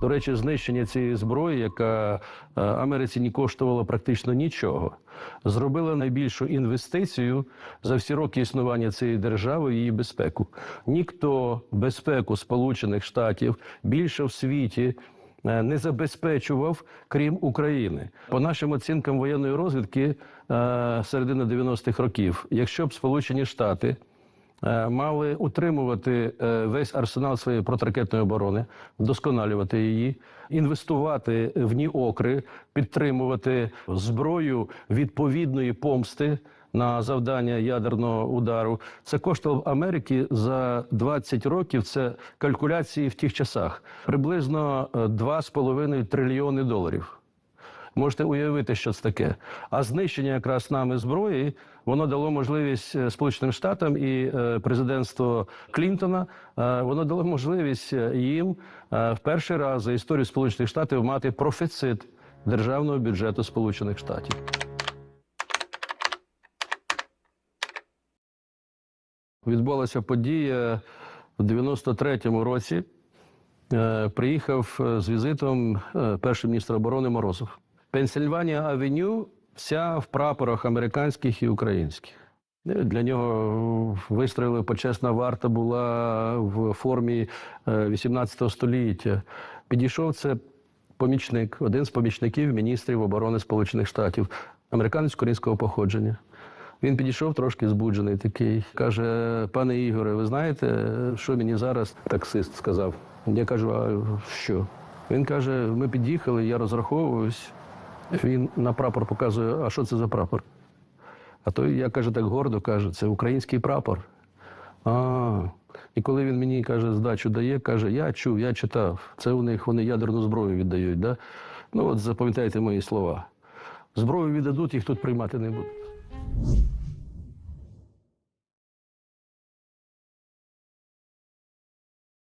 До речі, знищення цієї зброї, яка е, Америці не коштувала практично нічого, зробила найбільшу інвестицію за всі роки існування цієї держави в її безпеку. Ніхто безпеку Сполучених Штатів більше в світі е, не забезпечував, крім України. По нашим оцінкам воєнної розвідки е, середини 90-х років, якщо б Сполучені Штати мали утримувати е, весь арсенал своєї протиракетної оборони, вдосконалювати її, інвестувати в ні окри, підтримувати зброю відповідної помсти. На завдання ядерного удару це коштувало Америки за 20 років. Це калькуляції в тих часах приблизно е, 2,5 трильйони доларів. Можете уявити, що це таке. А знищення якраз нами зброї воно дало можливість е, Сполученим Штатам і е, президентство Клінтона. е, Воно дало можливість їм в перший раз за історію Сполучених Штатів мати профіцит державного бюджету Сполучених Штатів. Відбулася подія в 93-му році. Приїхав з візитом перший міністр оборони Морозов. Пенсильванія Авеню вся в прапорах американських і українських. Е, Для нього вистроїли почесна варта була в формі е, 18 століття. Підійшов це помічник, один з помічників міністрів оборони Сполучених Штатів, американець корінського походження. Він підійшов трошки збуджений такий. Каже: пане Ігоре, ви знаєте, що мені зараз таксист сказав? Я кажу, а що? Він каже: ми під'їхали, я розраховуюсь. Він на прапор показує, а що це за прапор? А той, я каже, так гордо каже, це український прапор. А, і коли він мені каже, здачу дає, каже, я чув, я читав. Це у них вони ядерну зброю віддають. Да? Ну от запам'ятайте мої слова. Зброю віддадуть, їх тут приймати не будуть.